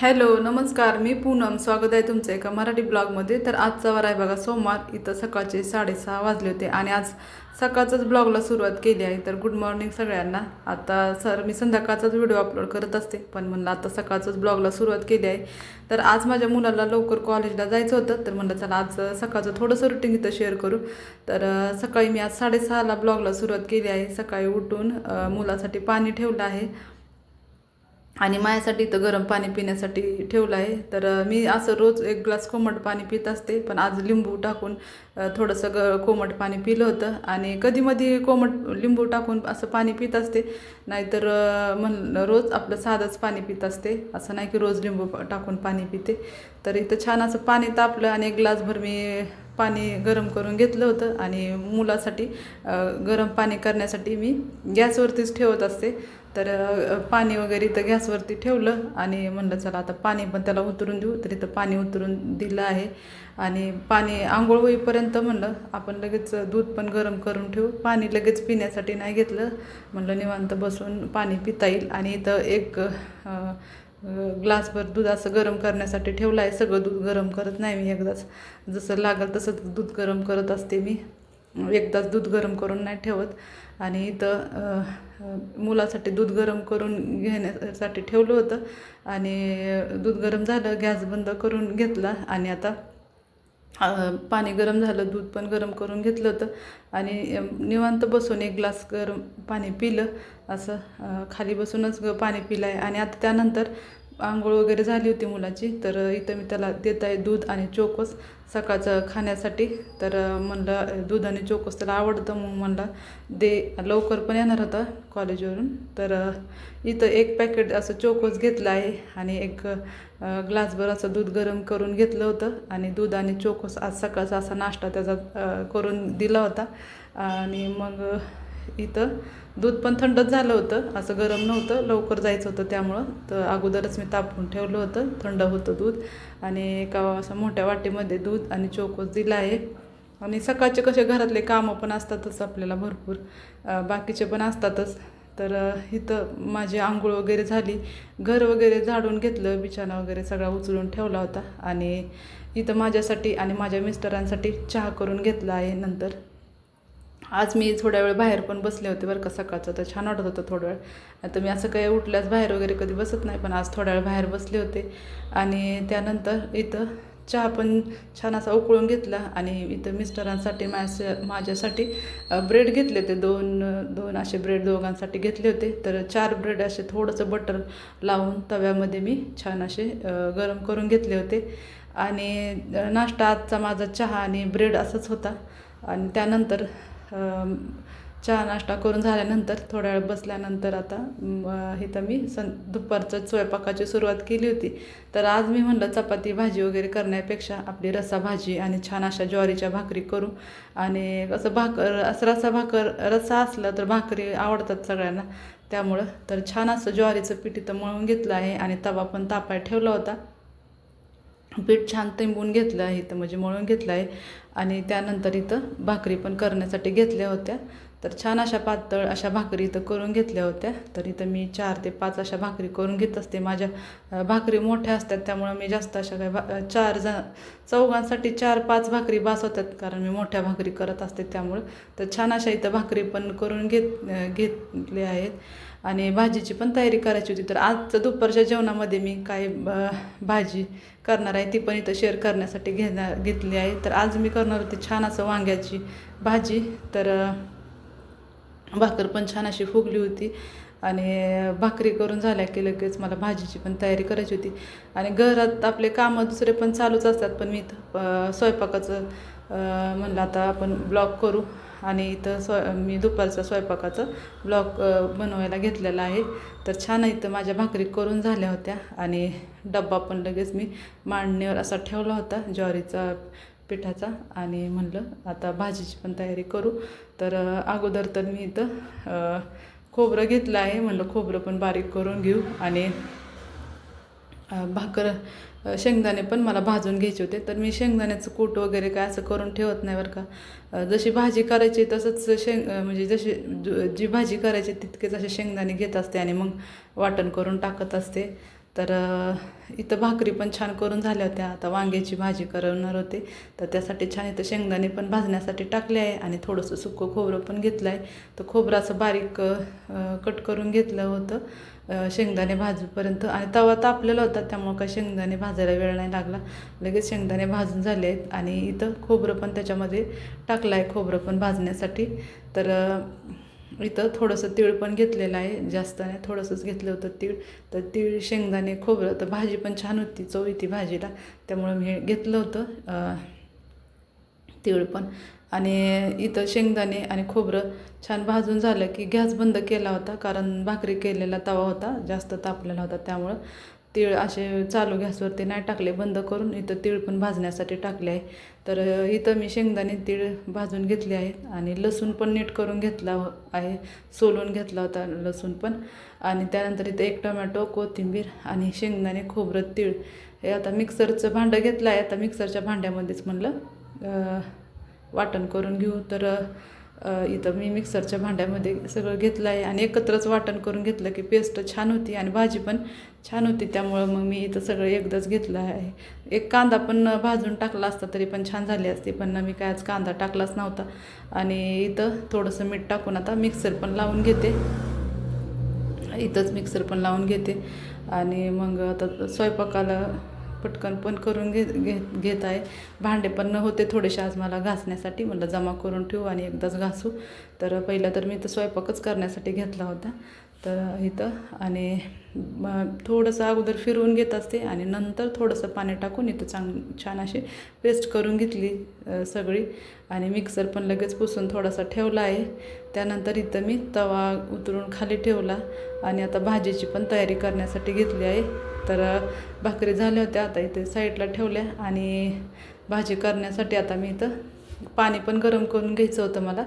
Hello नमस्कार मी पूनम. स्वागत आहे तुमचं एका मराठी ब्लॉगमध्ये. तर आजचा वार आहे बघा सोमवार. इथं सकाळचे साडेसहा वाजले होते आणि आज सकाळचाच ब्लॉगला सुरुवात केली आहे. तर गुड मॉर्निंग सगळ्यांना. आता सर मी संध्याकाळचाच व्हिडिओ अपलोड करत असते पण म्हणलं आता सकाळचंच ब्लॉगला सुरुवात केली आहे. तर आज माझ्या मुलाला लवकर कॉलेजला जायचं होतं. तर म्हणलं चला आज सकाळचं थोडंसं रुटीन इथं शेअर करू. तर सकाळी मी आज साडेसहाला ब्लॉगला सुरुवात केली आहे. सकाळी उठून मुलासाठी पाणी ठेवलं आहे. आणि माझ्यासाठी तर गरम पाणी पिण्यासाठी ठेवलं आहे. तर मी असं रोज एक ग्लास कोमट पाणी पित असते पण आज लिंबू टाकून थोडंसं ग कोमट पाणी पिलं होतं. आणि कधीमधी कोमट लिंबू टाकून असं पाणी पित असते नाहीतर म्हण रोज आपलं साधंच पाणी पित असते. असं नाही की रोज लिंबू प- टाकून पाणी पिते. तर इथं छान असं पाणी तापलं आणि एक ग्लासभर मी पाणी गरम करून घेतलं होतं. आणि मुलासाठी गरम पाणी करण्यासाठी मी गॅसवरतीच ठेवत असते. तर पाणी वगैरे इथं गॅसवरती ठेवलं आणि म्हणलं चला आता पाणी पण त्याला उतरून देऊ. तर इथं पाणी उतरून दिलं आहे. आणि पाणी आंघोळ होईपर्यंत म्हणलं आपण लगेच दूध पण गरम करून ठेवू. पाणी लगेच पिण्यासाठी नाही घेतलं. म्हणलं निवांत बसून पाणी पिता येईल. आणि इथं एक ग्लासभर दूध असं गरम करण्यासाठी ठेवलं आहे. सगळं दूध गरम करत नाही मी एकदाच. जसं लागेल तसं दूध गरम करत असते मी. एकदाच दूध गरम करून नाही ठेवत. आणि इथं मुलासाठी दूध गरम करून घेण्यासाठी ठेवलं होतं. आणि दूध गरम झालं गॅस बंद करून घेतला. आणि आता पाणी गरम झालं दूध पण गरम करून घेतलं होतं. आणि निवांत बसून एक ग्लास गरम पाणी पिलं. असं खाली बसूनच पाणी पिलं आहे आणि आता त्यानंतर आंघोळ वगैरे झाली होती मुलाची तर इथं मी त्याला देत आहे दूध आणि चोकोस सकाळचं खाण्यासाठी. तर म्हणलं दूध आणि चोकोस त्याला आवडतं मग म्हणलं दे लवकर पण येणार होता कॉलेजवरून. तर इथं एक पॅकेट असं चोकोस घेतलं आहे आणि एक ग्लासभर असं दूध गरम करून घेतलं होतं. आणि दूध आणि चोकोस आज सकाळचा असा नाश्ता त्याचा करून दिला होता. आणि मग इथं. दूध पण थंडच झालं होतं. असं गरम नव्हतं. लवकर जायचं होतं त्यामुळं. तर अगोदरच मी तापवून ठेवलं होतं. थंड होतं दूध. आणि एका असं मोठ्या वाटीमध्ये दूध आणि चोकोस दिला आहे. आणि सकाळचे कसे घरातले कामं पण असतातच आपल्याला भरपूर. बाकीचे पण असतातच. तर इथं माझी आंघोळ वगैरे झाली. घर वगैरे झाडून घेतलं. बिछाना वगैरे सगळा उचलून ठेवला होता. आणि इथं माझ्यासाठी आणि माझ्या मिस्टरांसाठी चहा करून घेतला आहे नंतर. आज मी थोड्या वेळ बाहेर पण बसले होते बरं का सकाळचं तर छान वाटत होतं थोडा वेळ. आता मी असं काही उठल्यास बाहेर वगैरे कधी बसत नाही पण आज थोड्या वेळ बाहेर बसले होते. आणि त्यानंतर इथं चहा पण छान असा उकळून घेतला आणि इथं मिस्टरांसाठी माझ्या माझ्यासाठी ब्रेड घेतले होते. दोन दोन असे ब्रेड दोघांसाठी घेतले होते. तर चार ब्रेड असे थोडंसं बटर लावून तव्यामध्ये मी छान असे गरम करून घेतले होते. आणि नाश्ता आजचा माझा चहा आणि ब्रेड असंच होता. आणि त्यानंतर चहा नाश्ता करून झाल्यानंतर थोड्या वेळ बसल्यानंतर आता इथं मी सं दुपारचं स्वयंपाकाची सुरुवात केली होती. तर आज मी म्हणलं चपाती भाजी वगैरे करण्यापेक्षा आपली रस्सा भाजी आणि छान अशा ज्वारीच्या भाकरी करू. आणि असं भाकर असं रस्सा भाकर रस्सा असला तर भाकरी आवडतात सगळ्यांना. त्यामुळं तर छान असं ज्वारीचं पीठ इथं मळून घेतलं आहे आणि तवा पण तापाय ठेवला होता. पीठ छान तिंबून घेतलं आहे इथं म्हणजे मळून घेतलं आहे. आणि त्यानंतर इथं भाकरी पण करण्यासाठी घेतल्या होत्या. तर छान अशा पातळ अशा भाकरी इथं करून घेतल्या होत्या. तर इथं मी चार ते पाच अशा भाकरी करून घेत असते. माझ्या भाकरी मोठ्या असतात त्यामुळं मी जास्त अशा काही भा चार जण चौघांसाठी चार पाच भाकरी बास होतात कारण मी मोठ्या भाकरी करत असते त्यामुळं. तर छान अशा इथं भाकरी पण करून घेत घेतले आहेत. आणि भाजीची पण तयारी करायची होती. तर आजचं दुपारच्या जेवणामध्ये मी काय ब- भाजी करणार आहे ती पण इथं शेअर करण्यासाठी घेणार घेतली आहे. तर आज मी करणार होती छान असं वांग्याची भाजी. तर भाकर पण छान अशी फुगली होती आणि भाकरी करून झाल्या की लगेच मला भाजीची पण तयारी करायची होती. आणि घरात आपले कामं दुसरे पण चालूच असतात पण मी इथं स्वयंपाकाचं म्हणलं आता आपण ब्लॉग करू. आणि इथं स्व मी दुपारचा स्वयंपाकाचं ब्लॉग बनवायला घेतलेला आहे. तर छान इथं माझ्या भाकरी करून झाल्या होत्या आणि डब्बा पण लगेच मी मांडणीवर असा ठेवला होता ज्वारीचा पिठाचा. आणि म्हणलं आता भाजीची पण तयारी करू. तर अगोदर तर मी इथं खोबरं घेतलं आहे. म्हणलं खोबरं पण बारीक करून घेऊ. आणि भाकर शेंगदाणे पण मला भाजून घ्यायचे होते. तर मी शेंगदाण्याचं कूट वगैरे काय असं करून ठेवत नाही बरं का. जशी भाजी करायची तसंच शेंग म्हणजे जशी जी भाजी करायची तितकेच असे शेंगदाणे घेत असते आणि मग वाटण करून टाकत असते. तर इथं भाकरी पण छान करून झाल्या होत्या. आता वांग्याची भाजी करणार होते. तर त्यासाठी छान इथं शेंगदाणे पण भाजण्यासाठी टाकले आहे आणि थोडंसं सुकं खोबरं पण घेतलं आहे. तर खोबरं असं बारीक कट करून घेतलं होतं. शेंगदाणे भाजूपर्यंत आणि तवा तापलेला होता त्यामुळं काय शेंगदाणे भाजायला वेळ नाही लागला. लगेच शेंगदाणे भाजून झाले आहेत आणि इथं खोबरं पण त्याच्यामध्ये टाकलं आहे खोबरं पण भाजण्यासाठी. तर इथं थोडंसं तीळ पण घेतलेलं आहे जास्त नाही थोडंसंच घेतलं होतं तीळ. तर तीळ शेंगदाणे खोबरं तर भाजी पण छान होती चव येते भाजीला. त्यामुळं मी हे घेतलं होतं तीळ पण. आणि इथं शेंगदाणे आणि खोबरं छान भाजून झालं की गॅस बंद केला होता कारण भाकरी केलेला तवा होता जास्त तापलेला होता त्यामुळं. तीळ असे चालू गॅसवरती नाही टाकले बंद करून इथं तीळ पण भाजण्यासाठी टाकले आहे. तर इथं मी शेंगदाणे तीळ भाजून घेतले आहेत आणि लसूण पण नीट करून घेतला हो, आहे. सोलून घेतला होता लसूण पण. आणि त्यानंतर इथं एक टोमॅटो कोथिंबीर आणि शेंगदाणे खोबरं तीळ हे आता मिक्सरचं भांडं घेतलं आहे. आता मिक्सरच्या भांड्यामध्येच म्हणलं वाटण करून घेऊ. तर इथं मी मिक्सरच्या भांड्यामध्ये सगळं घेतलं आहे आणि एकत्रच वाटण करून घेतलं की पेस्ट छान होती आणि भाजी पण छान होती. त्यामुळं मग मी इथं सगळं एकदाच घेतलं आहे. एक कांदा पण भाजून टाकला असता तरी पण छान झाली असती पण मी काय आज कांदा टाकलाच नव्हता. आणि इथं थोडंसं मीठ टाकून आता मिक्सर पण लावून घेते. इथंच मिक्सर पण लावून घेते. आणि मग आता स्वयंपाकाला पटकन पण करून घे घेत घेत आहे. भांडे पण होते थोडेसे आज मला घासण्यासाठी म्हटलं जमा करून ठेवू आणि एकदाच घासू. तर पहिलं तर मी तर स्वयंपाकच करण्यासाठी घेतला होता. तर इथं आणि मग थोडंसं अगोदर फिरवून घेत असते आणि नंतर थोडंसं पाणी टाकून इथं चांग छान अशी पेस्ट करून घेतली सगळी. आणि मिक्सर पण लगेच पुसून थोडासा ठेवला आहे. त्यानंतर इथं मी तवा उतरून खाली ठेवला आणि आता भाजीची पण तयारी करण्यासाठी घेतली आहे. तर भाकरी झाल्या होत्या आता इथे साईडला ठेवल्या आणि भाजी करण्यासाठी आता मी इथं पाणी पण गरम करून घ्यायचं होतं मला.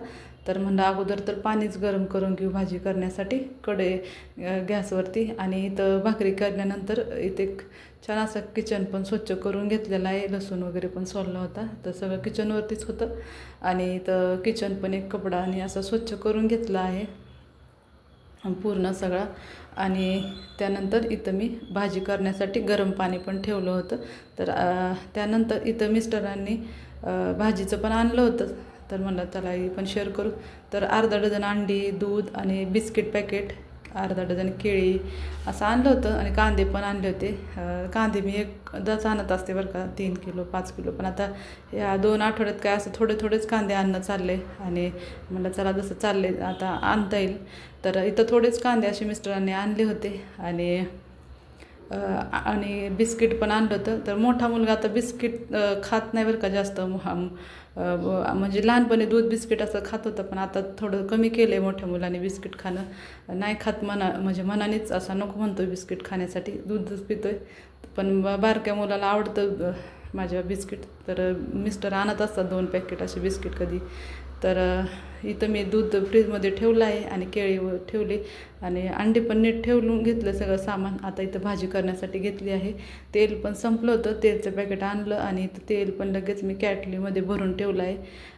तर म्हणलं अगोदर तर पाणीच गरम करून घेऊ भाजी करण्यासाठी कडे गॅसवरती आणि इथं भाकरी करल्यानंतर इथे छान असं किचन पण स्वच्छ करून घेतलेलं आहे. लसूण वगैरे पण सोलला होता. तर सगळं किचनवरतीच होतं आणि इथं किचन पण एक कपडा आणि असं स्वच्छ करून घेतलं आहे. पूर्ण सगळा. आणि त्यानंतर इथं मी भाजी करण्यासाठी गरम पाणी पण ठेवलं होतं. तर त्यानंतर इथं मिस्टरांनी भाजीचं पण आणलं होतं. तर म्हणलं चला पण शेअर करू. तर अर्धा डझन अंडी दूध आणि बिस्किट पॅकेट अर्धा डझन केळी असं आणलं होतं आणि कांदे पण आणले होते. कांदे मी एक दस आणत असते बरं का तीन किलो पाच किलो. पण आता या दोन आठवड्यात काय असं थोडे थोडेच कांदे आणणं चालले आणि मला चला जसं चालले आता आणता येईल. तर इथं थोडेच कांदे असे मिस्टरांनी आणले होते आणि आणि बिस्किट पण आणलं होतं. तर मोठा मुलगा आता बिस्किट खात नाही बरं का जास्त. म्हणजे लहानपणी दूध बिस्किट असं खात होतं पण आता थोडं कमी केलं आहे मोठ्या मुलाने बिस्किट खाणं. नाही खात मना म्हणजे मनानेच असा नको म्हणतो बिस्किट खाण्यासाठी. दूधच पितोय. पण बारक्या मुलाला आवडतं माझ्या बिस्किट. तर मिस्टर आणत असतात दोन पॅकेट असे बिस्किट कधी. तर इथं मी दूध फ्रीजमध्ये ठेवलं आहे आणि केळी ठेवली आणि अंडे पण नीट ठेवून घेतलं सगळं सामान. आता इथं भाजी करण्यासाठी घेतली आहे. तेल पण संपलं होतं. तेलचं पॅकेट आणलं आणि इथं तेल पण लगेच मी कॅटलीमध्ये भरून ठेवलं आहे.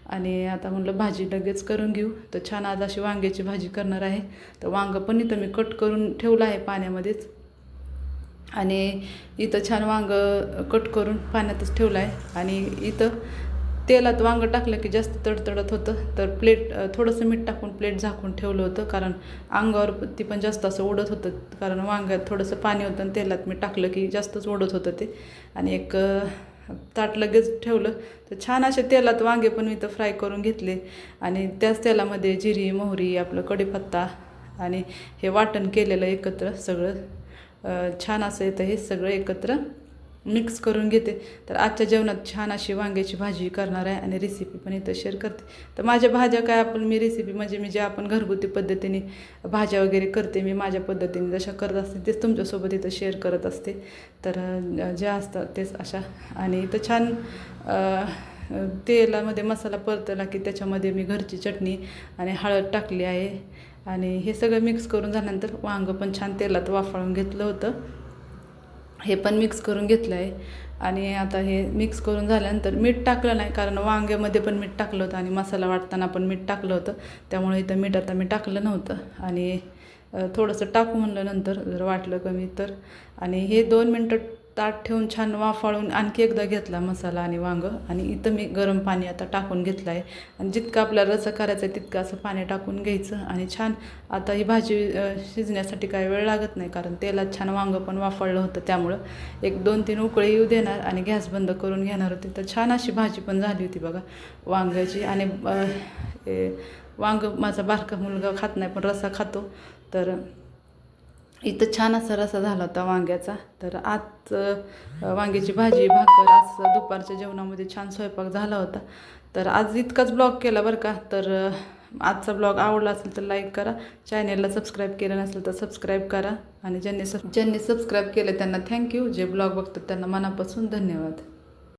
आणि आता म्हणलं भाजी लगेच करून घेऊ. तर छान आज अशी वांग्याची भाजी करणार आहे. तर वांगं पण इथं मी कट करून ठेवलं आहे पाण्यामध्येच. आणि इथं छान वांग कट करून पाण्यातच ठेवलं आहे. आणि इथं तेलात वांगं टाकलं की जास्त तडतडत होतं. तर प्लेट थोडंसं मीठ टाकून प्लेट झाकून ठेवलं होतं. कारण अंगावर ती पण जास्त असं ओढत होतं. कारण वांग्यात थोडंसं पाणी होतं आणि तेलात मी टाकलं की जास्तच ओढत होतं ते. आणि एक ताट लगेच ठेवलं. तर छान असे तेलात वांगे पण मी तर फ्राय करून घेतले. आणि त्याच तेलामध्ये जिरी मोहरी आपलं कढीपत्ता आणि हे वाटण केलेलं एकत्र सगळं. छान असं येतं हे सगळं एकत्र मिक्स करून घेते. तर आजच्या जेवणात छान अशी वांग्याची भाजी करणार आहे आणि रेसिपी पण इथं शेअर करते. तर माझ्या भाज्या काय आपण मी रेसिपी म्हणजे मी जे आपण घरगुती पद्धतीने भाज्या वगैरे करते मी माझ्या पद्धतीने जशा करत असते तेच तुमच्यासोबत इथं शेअर करत असते. तर जे ज्या असतात तेच अशा. आणि इथं छान तेलामध्ये मसाला परतला की त्याच्यामध्ये मी घरची चटणी आणि हळद टाकली आहे. आणि हे सगळं मिक्स करून झाल्यानंतर वांगं पण छान तेलात वाफाळून घेतलं होतं. हे पण मिक्स करून घेतलं आहे आणि आता हे मिक्स करून झाल्यानंतर मीठ टाकलं नाही कारण वांग्यामध्ये पण मीठ टाकलं होतं आणि मसाला वाटताना पण मीठ टाकलं होतं. त्यामुळे इथं मीठ आता मी टाकलं नव्हतं. आणि थोडंसं टाकू म्हणलं नंतर जर वाटलं कमी तर. आणि हे दोन मिनटं ताट ठेवून छान वाफाळून आणखी एकदा घेतला मसाला आणि वांगं. आणि इथं मी गरम पाणी आता टाकून घेतलं आहे आणि जितकं आपल्याला रस करायचं आहे तितकं असं पाणी टाकून घ्यायचं. आणि छान आता ही भाजी शिजण्यासाठी काही वेळ लागत नाही कारण तेलात छान वांगं पण वाफाळलं होतं त्यामुळं. एक दोन तीन उकळी येऊ देणार आणि गॅस बंद करून घेणार होते. तर छान अशी भाजी पण झाली होती बघा वांग्याची. आणि वांग वांगं माझा बारका मुलगा खात नाही पण रस्सा खातो. तर इथं छान असा रसा झाला होता वांग्याचा. तर आज वांग्याची भाजी भाकर आज दुपारच्या जेवणामध्ये छान स्वयंपाक झाला होता. तर आज इतकाच ब्लॉग केला बरं का. तर आजचा ब्लॉग आवडला असेल तर लाईक करा. चॅनेलला सबस्क्राईब केलं नसेल तर सबस्क्राईब करा. आणि ज्यांनी सब ज्यांनी सबस्क्राईब केलं त्यांना थँक्यू. जे ब्लॉग बघतात त्यांना मनापासून धन्यवाद.